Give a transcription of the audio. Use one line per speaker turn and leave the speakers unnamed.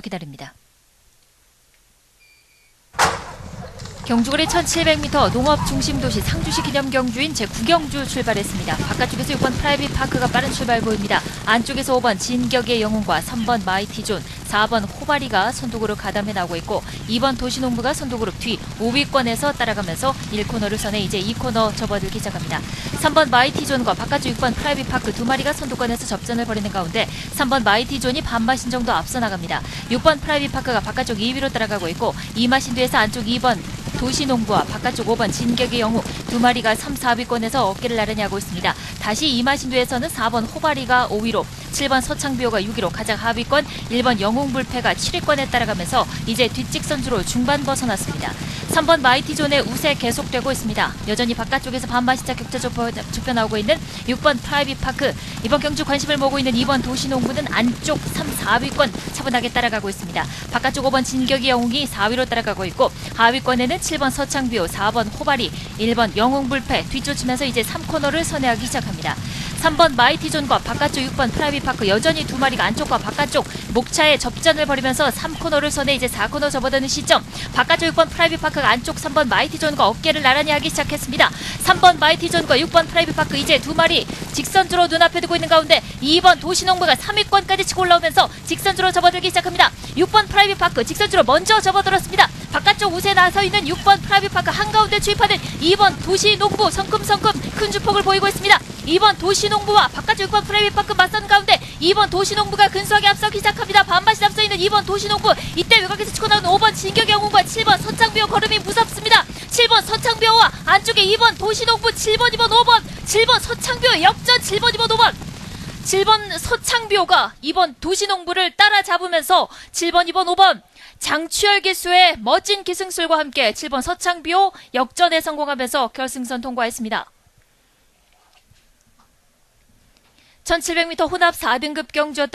기다립니다. 경주거리 1700m 농업 중심 도시 상주시 기념 경주인 제9경주 출발했습니다. 바깥쪽에서 6번 프라이빗 파크가 빠른 출발 보입니다. 안쪽에서 5번 진격의 영웅과 3번 마이티존, 4번 호바리가 선두그룹 가담해 나오고 있고 2번 도시농부가 선두그룹 뒤 5위권에서 따라가면서 1코너를 선해 이제 2코너 접어들기 시작합니다. 3번 마이티존과 바깥쪽 6번 프라이빗 파크 두 마리가 선두권에서 접전을 벌이는 가운데 3번 마이티존이 반마신 정도 앞서 나갑니다. 6번 프라이빗 파크가 바깥쪽 2위로 따라가고 있고 이마신 뒤에서 안쪽 2번 도시농부와 바깥쪽 5번 진격의 영웅 두 마리가 3, 4위권에서 어깨를 나란히 하고 있습니다. 다시 이마신도에서는 4번 호바리가 5위로 7번 서창비호가 6위로 가장 하위권 1번 영웅불패가 7위권에 따라가면서 이제 뒷직선주로 중반 벗어났습니다. 3번 마이티존의 우세 계속되고 있습니다. 여전히 바깥쪽에서 반반시차 격차 좁혀, 좁혀 나오고 있는 6번 프라이빗 파크 이번 경주 관심을 모으고 있는 2번 도시농부는 안쪽 3, 4위권 차분하게 따라가고 있습니다. 바깥쪽 5번 진격의 영웅이 4위로 따라가고 있고 하위권에는 7번 서창비호, 4번 호바리, 1번 영웅불패 뒤쫓으면서 이제 3코너를 선회하기 시작합니다. 3번 마이티존과 바깥쪽 6번 프라이빗 파크 여전히 두 마리가 안쪽과 바깥쪽 목차에 접전을 벌이면서 3코너를 선해 이제 4코너 접어드는 시점 바깥쪽 6번 프라이빗 파크가 안쪽 3번 마이티존과 어깨를 나란히 하기 시작했습니다. 3번 마이티존과 6번 프라이빗 파크 이제 두 마리 직선주로 눈앞에 두고 있는 가운데 2번 도시농부가 3위권까지 치고 올라오면서 직선주로 접어들기 시작합니다. 6번 프라이빗 파크 직선주로 먼저 접어들었습니다. 바깥쪽 우세 나서 있는 6번 프라이빗 파크 한가운데 주입하는 2번 도시농부 성큼성큼 큰 주폭을 보이고 있습니다. 2번 도시농부와 바깥쪽 6번 프라이빗 파크 맞선 가운데 2번 도시농부가 근소하게 앞서기 시작합니다. 반반씩 앞서 있는 2번 도시농부 이때 외곽에서 치고 나오는 5번 진격영웅과 7번 서창비호 걸음이 무섭습니다. 7번 서창비호와 안쪽에 2번 도시농부 7번 2번 5번 7번 서창비호 역전 7번 2번 5번 7번 서창비호가 2번 도시농부를 따라잡으면서 7번 2번 5번 장추열 기수의 멋진 기승술과 함께 7번 서창비호 역전에 성공하면서 결승선 통과했습니다. 1700m 혼합 4등급 경주였던